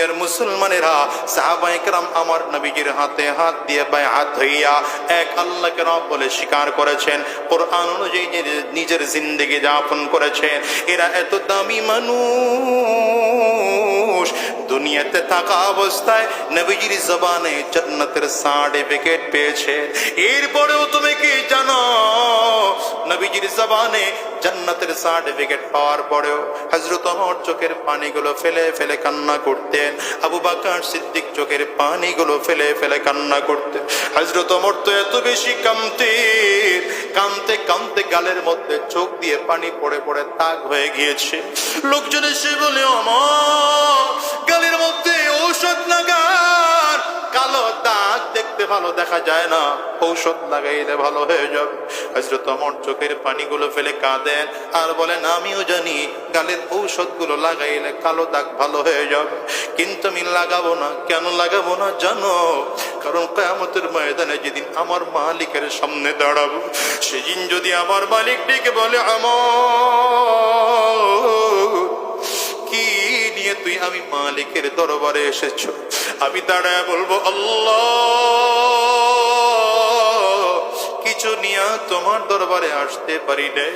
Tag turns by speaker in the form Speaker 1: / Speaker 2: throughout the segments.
Speaker 1: দুনিয়ার মুসলমানেরা সাহাবাইকরাম আমার নবীজির হাতে হাত দিয়ে বায়াত হইয়া এক আল্লাহকে রব বলে স্বীকার করেছেন। কোরআন অনুযায়ী নিজের জিন্দগি যাপন করেছেন। এরা এত দামি মানুষ। দুনিয়াতে থাকা অবস্থায় নবীজির জবানে জান্নাতের সার্টিফিকেট পেয়েছে। এরপরেও তুমি কি জানো? নবীজির জবানে জান্নাতের সার্টিফিকেট পাওয়ার পরেও হজরত আমার চোখের পানিগুলো ফেলে ফেলে কান্না করতেন। আবু বাকার সিদ্দিক চোখের পানিগুলো ফেলে ফেলে কান্না করতেন। হজরত অমর তো এত বেশি কামতে কামতে কামতে গালের মধ্যে চোখ দিয়ে পানি পড়ে পড়ে তাক হয়ে গিয়েছে। লোকজন এসে বলে আমার গালের মধ্যে ঔষধ লাগান কালো দাগ দেখতে ভালো দেখা যায় না। ঔষধ লাগাইলে ভালো হয়ে যাবে। হজরত আমার চোখের পানিগুলো ফেলে কাঁদেন আর বলেন আমিও জানি। গালের ঔষধগুলো লাগাইলে কালো দাগ ভালো হয়ে যাবে। কিন্তু আমি লাগাবো না। কেন লাগাবো না জানো? কারণ কেয়ামতের ময়দানে যেদিন আমার মালিকের সামনে দাঁড়াবো, সেদিন যদি আমার মালিক ডেকে বলে, আমার! নিয়ে তুই আমি মালিকের দরবারে এসেছ। আমি দাঁড়ায় বলব কিছু তোমার দরবারে আসতে পারি নাই।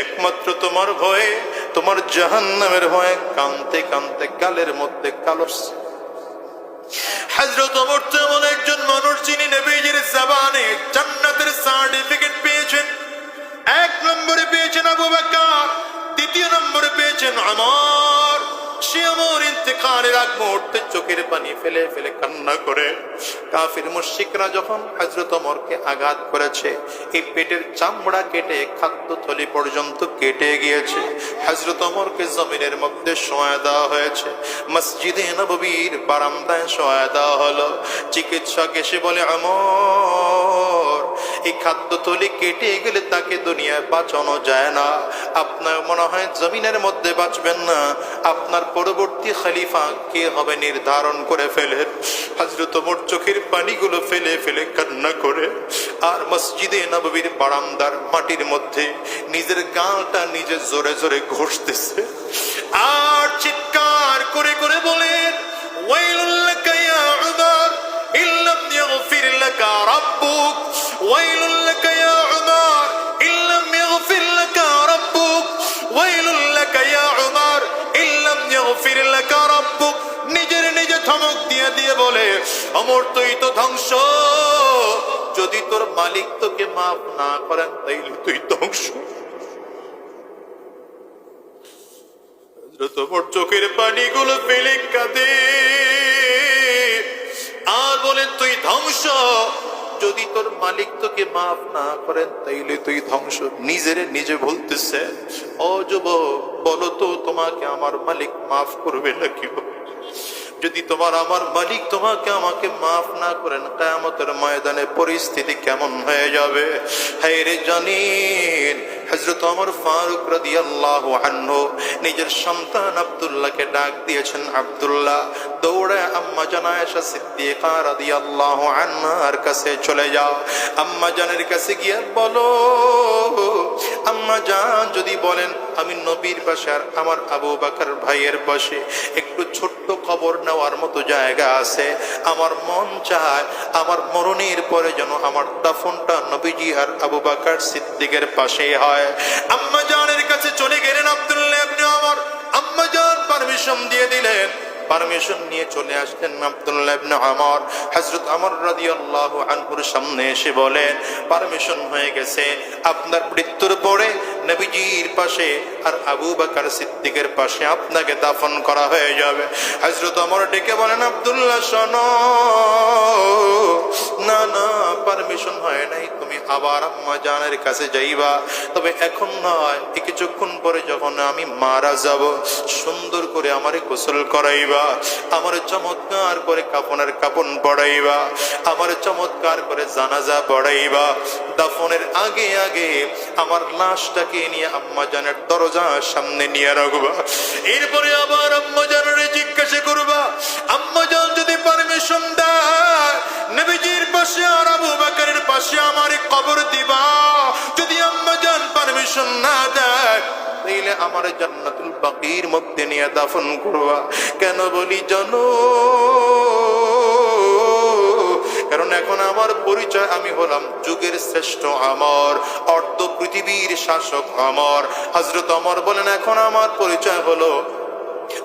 Speaker 1: একমাত্র তোমার ভয়ে তোমার ভয়ে কানতে কানতে গালের মধ্যে কালো হজরত ওমর তো এমন একজন মানুষ যিনি নবীজির জান্নাতের সার্টিফিকেট পেয়েছেন। এক নম্বরে পেয়েছেন আবু বকর, দ্বিতীয় নম্বরে পেয়েছেন আমার সে আমার ইন্তেকালের আগ মুহূর্তে চোখের পানি ফেলে ফেলে কান্না করে। কাফির মুশরিকরা যখন হজরত আঘাত করেছে, এই পেটের চামড়া কেটে খাদ্য থলি পর্যন্ত কেটে গিয়েছে। হজরত জমিনের মধ্যে দেওয়া হয়েছে। মসজিদে নববীর বারান্দায় শোয়া দেওয়া হলো। চিকিৎসক এসে বলে আমর এই খাদ্য থলি কেটে গেলে তাকে দুনিয়ায় বাঁচানো যায় না। আপনার মনে হয় জমিনের মধ্যে বাঁচবেন না? আপনার পরবর্তী খলিফা কে হবে নির্ধারণ করে ফেলে? হজরত মোট চোখের পানিগুলো ফেলে ফেলে কান্না করে। আর মসজিদে নববীর বারান্দার মাটির মধ্যে নিজের গালটা নিজে জোরে জোরে ঘষতেছে। আর চিৎকার করে করে বলেন ওয়াইলুল্লাকা ইয়াগফির লাকা রাব্বুক নিজের নিজে ধমক দিয়ে দিয়ে বলে অমর তুই তো ধ্বংস যদি তোর মালিক তোকে মাফ না করেন তাইলে তুই ধ্বংস ওমর চোখের পানিগুলো ফেলে কাঁদে আর বলেন তুই ধ্বংস। যদি তোর মালিক তোকে মাফ না করেন, তাইলে তুই ধ্বংস। নিজেরে নিজে বলতেছে অযুব বলো তো তোমাকে আমার মালিক মাফ করবে না নাকি যদি তোমার আমার মালিক তোমাকে আমাকে মাফ না করেন, কেয়ামতের ময়দানে পরিস্থিতি কেমন হয়ে যাবে? হ্যাঁ রে জানিন হজরত আমার ফারুক রাদি আল্লাহ নিজের সন্তান আব্দুল্লাহকে ডাক দিয়েছেন, আব্দুল্লাহ, দৌড়ে আম্মা জানায়সা সিদ্দিকা রাদি আল্লাহ আন্নার কাছে চলে যাও। আম্মা জানের কাছে গিয়ে বলো, আম্মা জান, যদি বলেন আমি নবীর পাশে আর আমার আবু বাকার ভাইয়ের পাশে একটু ছোট্ট খবর নেওয়ার মতো জায়গা আছে। আমার মন চায়, আমার মরণের পরে যেন আমার দাফনটা নবীজি আর আবু বাকার সিদ্দিকের পাশেই হয়। আম্মা জানের কাছে চলে গেলেন আব্দুল্লাহ ইবনে আমার আম্মা জান পারমিশন দিয়ে দিলেন। পারমিশন নিয়ে চলে আসলেন আব্দুল্লাহ ইবনে আমর হযরত আমর রাদিয়াল্লাহু আনহুর সামনে এসে বলেন পারমিশন হয়ে গেছে। আপনার মৃত্যুর পরে নবীজির পাশে আর আবু বাকার সিদ্দিকের পাশে আপনাকে দাফন করা হয়ে যাবে। হজরত অমর ডেকে বলেন, আবদুল্লাহ, শোনো। না না পারমিশন হয় নাই। তুমি আবার আম্মা জানের কাছে যাইবা। তবে এখন নয় এই কিছুক্ষণ পরে যখন আমি মারা যাব, সুন্দর করে আমারে গোসল করাইবা, আমার চমৎকার করে কাপনের কাপন পড়াইবা আমার চমৎকার করে জানাজা পড়াইবা। দাফনের আগে আগে আমার লাশটাকে নিয়ে আম্মা জানের দরজার সামনে নিয়ে রাখবা। এরপরে আবার আম্মা জানের জিজ্ঞাসা করবা, আম্মা জান যদি পারমিশন দেয় নবীজির পাশে আর আবু বাকারের পাশে আমার কবর দিবা। যদি আম্মা জান পারমিশন না দেয়, তাইলে আমার জান্নাতুল বাকির মধ্যে নিয়ে দাফন করবা। কেন বলি জানো? কারণ এখন আমার পরিচয় আমি হলাম যুগের শ্রেষ্ঠ আমার, অর্ধ পৃথিবীর শাসক আমার। হজরত অমর বলেন, এখন আমার পরিচয় হলো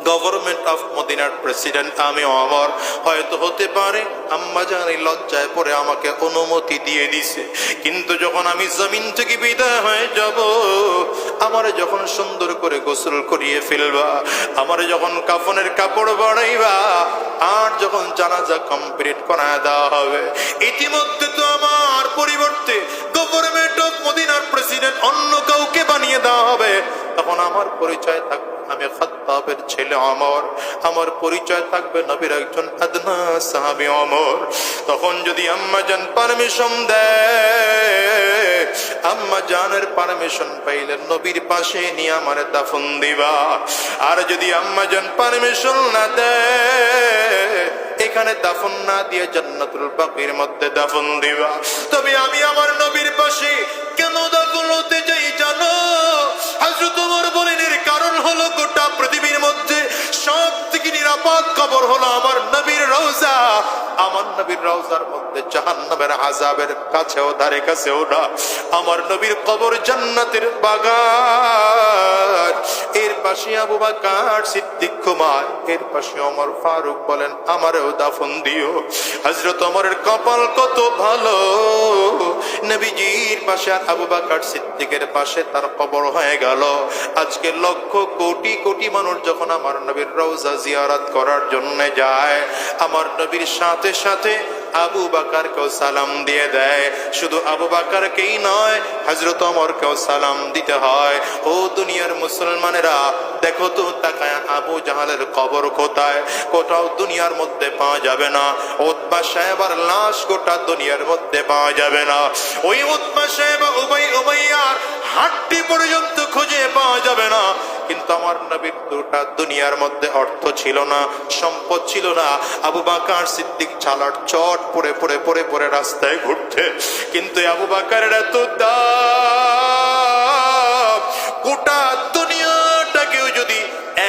Speaker 1: গভর্নমেন্ট অফ মদিনার প্রেসিডেন্ট আমি অমর। হয়তো হতে পারে আম্মা জানি লজ্জায় পরে আমাকে অনুমতি দিয়ে দিছে। কিন্তু যখন আমি জমিন থেকে বিদায় হয়ে যাব, আমার যখন সুন্দর করে গোসল করিয়ে ফেলবা, আমার যখন কাফনের কাপড় বাড়াইবা আর যখন জানাজা কমপ্লিট করা দেওয়া হবে। ইতিমধ্যে তো আমার পরিবর্তে গভর্নমেন্ট অফ মদিনার প্রেসিডেন্ট অন্য কাউকে বানিয়ে দেওয়া হবে। তখন আমার পরিচয় থাকবে, আমি খাত্তাবের ছেলে অমর। আমার পরিচয় থাকবে নবীর একজন আদনা সাহাবি অমর। তখন যদি আম্মা জান পারমিশন দেয়, আম্মা জানের পারমিশন পাইলে নবীর পাশে নিয়ে আমার দাফন দিবা। আর যদি আম্মা জান পারমিশন না দেয়, এখানে দাফন না দিয়ে জান্নাতুল বাকির মধ্যে দাফন দিবা। তবে আমি আমার নবীর পাশে কেন গোটা পৃথিবীর মধ্যে সব থেকে নিরাপদ কবর হলো আমার নবীর আমার নবীর মধ্যে কাছেও ধারে কাছেও না। আমার নবীর কবর জান্নাতের বাগান। এর পাশে আবু বাকার সিদ্দিক কুমার, এর পাশে ওমর ফারুক বলেন, আমারও দাফন দিও। হযরত ওমরের কপাল কত ভালো। নবীজির পাশে আর আবু বাকার সিদ্দিকের পাশে তার কবর হয়ে গেল। আজকে লক্ষ কোটি কোটি মানুষ যখন আমার নবীর রওজা জিয়ারাত করার জন্য যায় আমার নবীর সাথে সাথে আবু বাকারকেও সালাম দিয়ে দেয়। শুধু আবু বাকারকেই নয় হজরত অমরকেও সালাম দিতে হয়। ও দুনিয়ার মুসলমানেরা, দেখো তো তাকায় আবু জাহালের কবর কোথায়? কোথাও দুনিয়ার মধ্যে পাওয়া যাবে না। উৎপা সাহেবার লাশ গোটা দুনিয়ার মধ্যে পাওয়া যাবে না। ওই উৎপা সাহেব উবাই উমাইয়ার হাড্ডি পর্যন্ত খুঁজে পাওয়া যাবে না। কিন্তু আমার নবীর দুটা দুনিয়ার মধ্যে অর্থ ছিল না, সম্পদ ছিল না। আবু বাকার সিদ্দিক চালার চট পরে পরে পরে পরে রাস্তায় ঘুরতে। কিন্তু আবু বাকারের এত গোটা দুনিয়াটাকেও যদি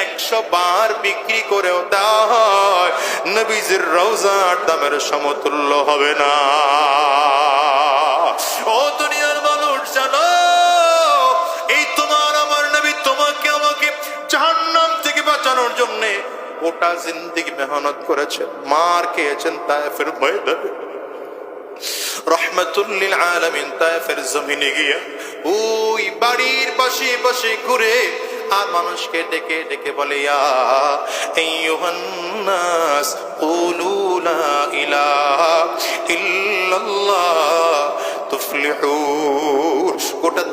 Speaker 1: একশো বার বিক্রি করেও দেওয়া হয়, নবীজির রওজার দামের সমতুল্য হবে না। বাঁচানোর জন্যে গোটা জিন্দিগি মেহনত করেছেন। মার খেয়েছেন তায়েফের ময়দানে। রহমতুল্লিল আলামিন তায়েফের জমিনে ওই বাড়ির পাশে পাশে ঘুরে আর মানুষকে ডেকে ডেকে বলে লা ইলাহা ইল্লাল্লাহ তুফলিহুন গোটা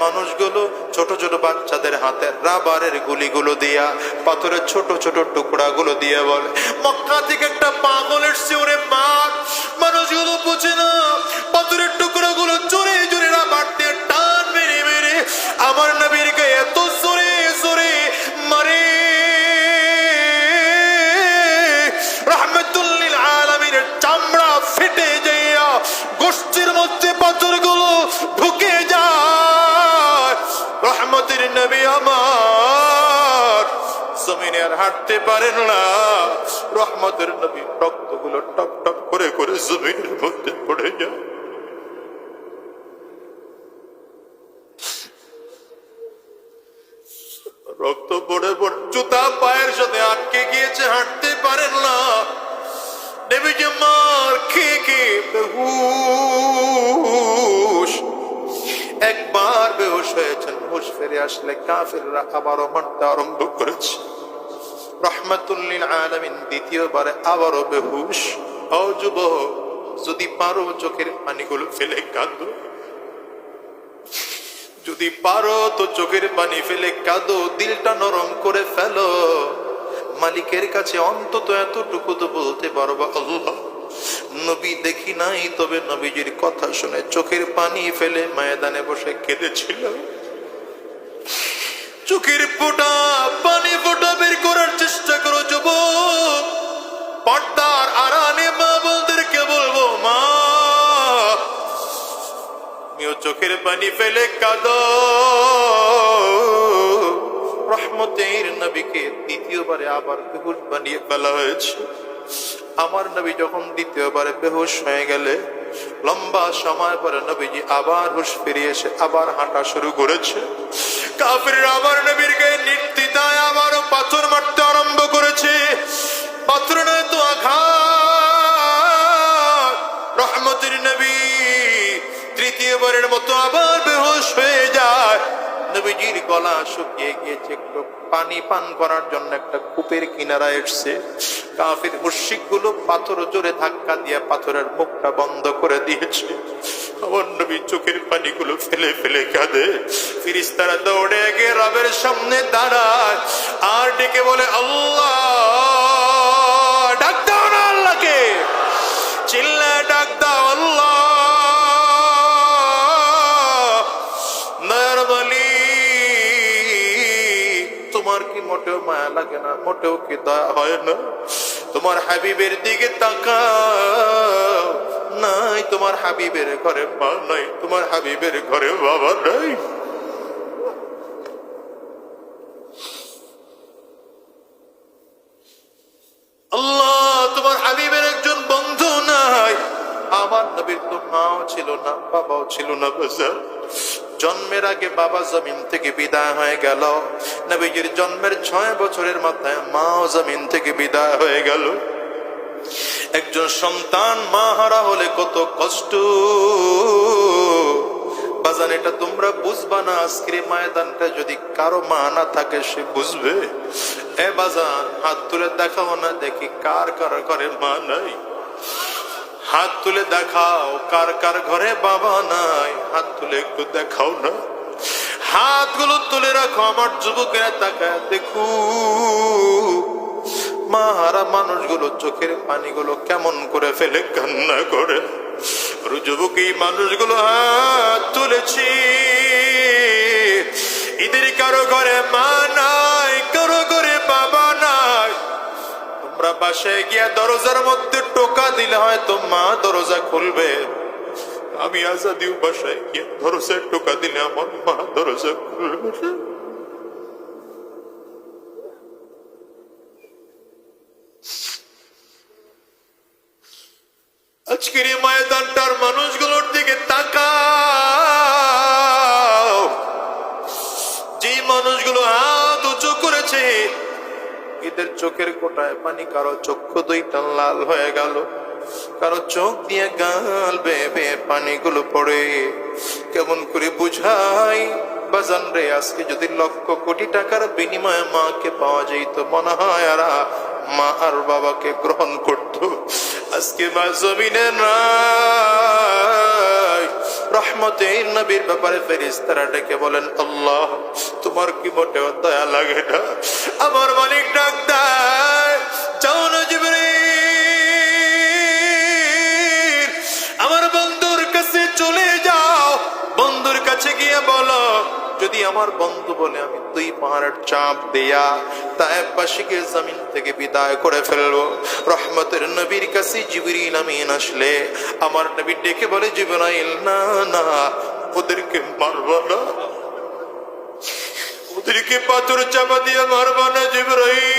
Speaker 1: মানুষগুলো ছোট ছোট রাবারের গুলিগুলো দিয়া দিয়ে বলে, মক্কা থেকে একটা পাগল এসছে, ওরে মানুষগুলো বুঝে না, পাথরের টুকরাগুলো জোরে জোরে রাবার টান মেরে মেরে আমার নবীর গায়ে এত রহমতের নবী আমার। জমিনে আর হাঁটতে পারেন না। রহমতের নবী রক্তগুলো টপ টপ করে করে জমিনের মধ্যে পড়ে যায়। রক্ত পড়ে পড়ে জুতা পায়ের সাথে আটকে গিয়েছে, হাঁটতে পারেন না। নেবিকে মার খেয়ে খেয়ে একবার বেহুশ হয়েছেন, হুশ ফিরে আসলে কাফিররা আবারও মারতে আরম্ভ করেছে। রহমতুল্লিল আলমিন দ্বিতীয়বারে আবারও বেহুশ। ও যুবক, যদি পারো চোখের পানিগুলো ফেলে কাঁদো। যদি পারো তো চোখের পানি ফেলে কাঁদো, দিলটা নরম করে ফেলো। মালিকের কাছে অন্তত এতটুকু তো বলতে পারব আল্লাহ। নবী দেখি নাই, তবে নবীজির কথা শুনে চোখের পানি ফেলে ময়দানে বসে কেঁদেছিল। চোখের ফোটা, পানি ফোটা বের করার চেষ্টা করো যুবক। পর্দার আরানে মা বলদেরকে বলব, মা চোখের পানি ফেলে কাদ। রহমতের নবীকে দ্বিতীয়বারে আবার বেহুশ বানিয়ে ফেলা হয়েছে। আমার নবী যখন দ্বিতীয়বারে বেহুশ হয়ে গেলে, লম্বা সময় পরে নবীজি আবার হুশ ফিরিয়ে এসে আবার হাঁটা শুরু করেছে। কাফির আবার নবীর গায়ে নির্দিতায় আবারও পাথর মারতে আরম্ভ করেছে। পাথর নয় তো আঘাত। রহমতের নবী তৃতীয়বারের মতো আবার বেহুশ হয়ে যায়। নবীজির গলা শুকিয়ে গিয়েছে পানি পান করার জন্য একটা কূপের কিনারা এসছে। কাফির মুশিকগুলো পাথর জোরে ধাক্কা দিয়ে পাথরের মুখটা বন্ধ করে দিয়েছে। আমার নবী চোখের পানিগুলো ফেলে ফেলে কাঁদে। ফিরিস্তারা দৌড়ে গিয়ে রবের সামনে দাঁড়ায় আর ডেকে বলে, আল্লাহ, ডাক দাও না আল্লাহকে। চিল্লা ডাক দাও, আল্লাহ তোমার কি মোটেও মায়া লাগে না? মোটেও কি দয়া হয় না? তোমার হাবিবের দিকে তাকাও। নাই, তোমার হাবিবের ঘরে মা নাই, তোমার হাবিবের ঘরে বাবা নাই। আল্লাহ, তোমার হাবিবের একজন বন্ধু নাই। আমার নবীর তো মাও ছিল না, বাবাও ছিল না বাজার জন্মের আগে বাবা জমিন থেকে বিদায় হয়ে গেল। নবীজির জন্মের ছয় বছরের মাথায় মাও জমিন থেকে বিদায় হয়ে গেল। একজন সন্তান মা হারা হলে কত কষ্ট। বাজান, এটা তোমরা বুঝবা না, আজকের ময়দানটা যদি কারও মা না থাকে, সে বুঝবে। এ বাজান, হাত তুলে দেখাও না, দেখি কার কার ঘরে মা নাই। হাত তুলে দেখাও, কার কার ঘরে বাবা নাই? হাত তুলে একটু দেখাও না। হাতগুলো তুলে রাখো আমার যুবকেরা, তাকায় দেখু। মাহারা মানুষগুলো চোখের পানিগুলো কেমন করে ফেলে কান্না করে। যুবক, এই মানুষগুলো হাত তুলেছি। এদের কারও ঘরে মা নাই, কারও ঘরে তোমরা বাসায় গিয়া দরজার মধ্যে টোকা দিলে হয়তো মা দরজা খুলবে। আমি আজাদিও বাসায় গিয়া দরজায় টোকা দিলে আমার মা দরজা খুলবে। আজকের এই ময়দানটার মানুষগুলোর দিকে তাকাও। যে মানুষগুলো হাত উঁচু করেছে এদের চোখের কোটায় পানি, কারও চক্ষু দুইটা লাল হয়ে গেল, কারও চোখ দিয়ে গাল বেয়ে বেয়ে পানিগুলো পড়ে। কেমন করে বুঝাই? বাজান রে, আজকে যদি লক্ষ কোটি টাকার বিনিময়ে মাকে পাওয়া যেত, মনে হয় আর মা আর বাবাকে গ্রহণ করত। আজকে মা জমিনে নাই। রহমতে নবীর ব্যাপারে ফেরিস্তারা ডেকে বলেন, আল্লাহ, তোমার কি মোটেও দয়া লাগে না? আমার মালিক ডাক যাও না যদি আমার বন্ধু বলে আমি দুই পাহাড়ের চাপ দেয়া তায়েববাসীকে জমিন থেকে বিদায় করে ফেলব। রহমতের নবীর কাছে জিবরিল আমিন আসলে, আমার নবী ডেকে বলে, জিবরাইল, না না, ওদেরকে মারবা না। ওদেরকে পাথর চাপা দিয়ে মারবা না, জিবরাইল।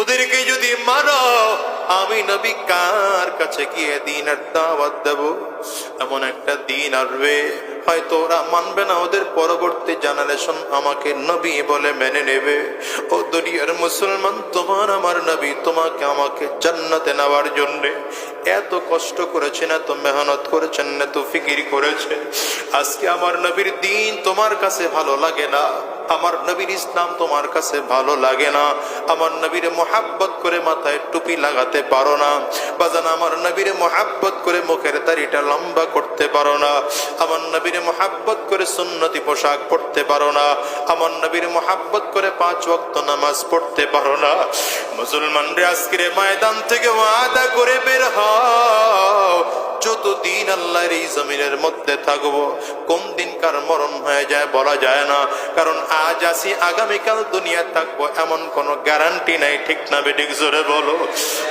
Speaker 1: ওদেরকে যদি মারো আমি নবী কার কাছে গিয়ে দিনের দাওয়াত দেব? এমন একটা দিন আসবে। হয়তো ওরা মানবে না ওদের পরবর্তী জেনারেশন আমাকে নবী বলে মেনে নেবে। ও দুনিয়ার মুসলমান, তোমার আমার নবী, তোমাকে আমাকে জান্নাতে নেওয়ার জন্যে এত কষ্ট করেছেন এত মেহনত করেছেন এত ফিকির করেছে। আজকে আমার নবীর দিন তোমার কাছে ভালো লাগে না, আমার নবীর ইসলাম তোমার কাছে ভালো লাগে না, আমার নবীর মোহাব্বত করে মাথায় টুপি লাগাতে পারো না, বাজান আমার নবীর মোহাব্বত করে মুখের দাড়িটা লম্বা করতে পারো না, আমার নবীর মোহাব্বত করে সুন্নতি পোশাক পরতে পারো না। আমার নবীর মোহাব্বত করে পাঁচ ওয়াক্ত নামাজ পড়তে পারো না। মুসলমান রে আজকের ময়দান থেকে ওয়াদা করে বের হও। যত কতদিন আল্লাহর এই জমিনের মধ্যে থাকব, কোন মরণ হয়ে যায় বলা যায় না। কারণ আজ আসি আগামীকাল দুনিয়া থাকব, এমন কোনো গ্যারান্টি নাই, ঠিক না বেঠিক জোরে বলো।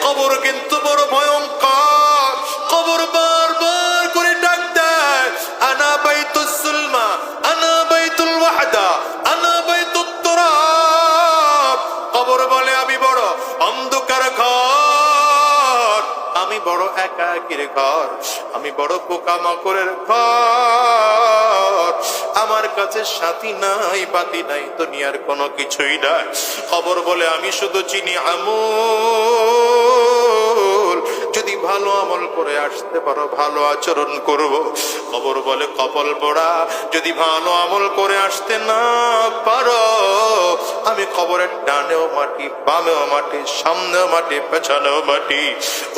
Speaker 1: কবর কিন্তু বড় ভয়ঙ্কর, কবর বারবার আনা বাইতুল সুলমা আনা বাইতুল ওয়াহদা আনা বাইতুত তুরাব কবর বলে আমি বড়, অন্ধকার ঘর. আমি বড় একাকির ঘর, আমি বড় পোকামাকড়ের ঘর। আমার কাছে সাথী নাই, বাতি নাই, দুনিয়ার কোনো কিছুই নাই। খবর বলে আমি শুধু চিনি যদি ভালো আমল করে আসতে পারো, ভালো আচরণ করব। খবর বলে কপাল পড়া, যদি ভালো আমল করে আসতে না পারো, আমি কবরের ডানেও মাটি, বামেও মাটি, সামনেও মাটি, পেছনেও মাটি,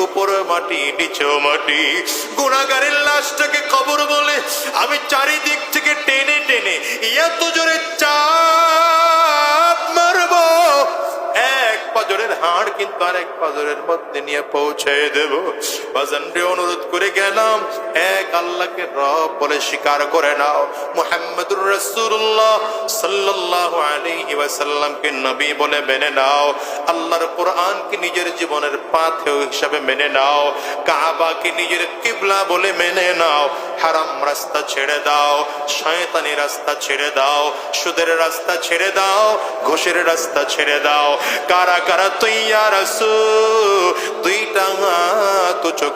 Speaker 1: উপরেও মাটি, নিচেও মাটি। গুণাগারের লাশটাকে কবর বলে আমি চারিদিক থেকে মধ্যে নিয়ে পৌঁছে দেব। অনুরোধ করে গেলাম, এক আল্লাহকে স্বীকার করে নাও। মুহাম্মদুর সাল্লাল্লাহু আলাইহি ওয়াসাল্লামকে নবী বলে মেনে নাও। আল্লাহর কোরআনকে নিজের জীবনের পাথেয় হিসাবে মেনে নাও। কাবাকে নিজের কিবলা বলে মেনে নাও। হারাম রাস্তা ছেড়ে দাও, শয়তানি রাস্তা ছেড়ে দাও, সুদের রাস্তা ছেড়ে দাও, ঘুষের রাস্তা ছেড়ে দাও। কারা কারা তুই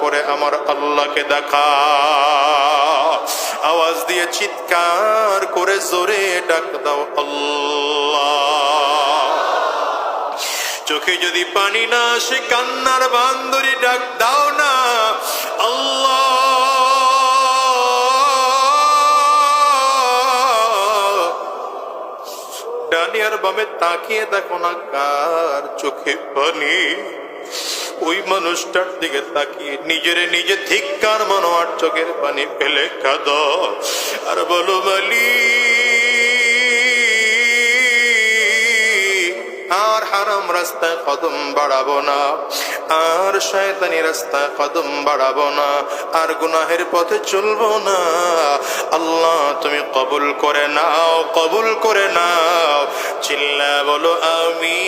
Speaker 1: করে আমার আল্লাহকে দেখা। আওয়াজ দিয়ে চিৎকার করে জোরে ডাক দাও আল্লাহ। চোখে যদি পানি না আসে, কান্নার বান্দরি ডাক দাও না। আল্লাহ ডানিয়ার বামে তাকিয়ে দেখো না কার চোখে পানি। ওই মানুষটার দিকে তাকিয়ে নিজের নিজে ধিক্কার মানো আর চোখের পানি ফেলে কাঁদ। আর বলো, মালি, আর হারাম রাস্তায় কদম বাড়াবো না, আর শয়তানি রাস্তায় কদম বাড়াবো না, আর গুনাহের পথে চলবো না। আল্লাহ, তুমি কবুল করে নাও, কবুল করে নাও। চিল্লা বলো আমি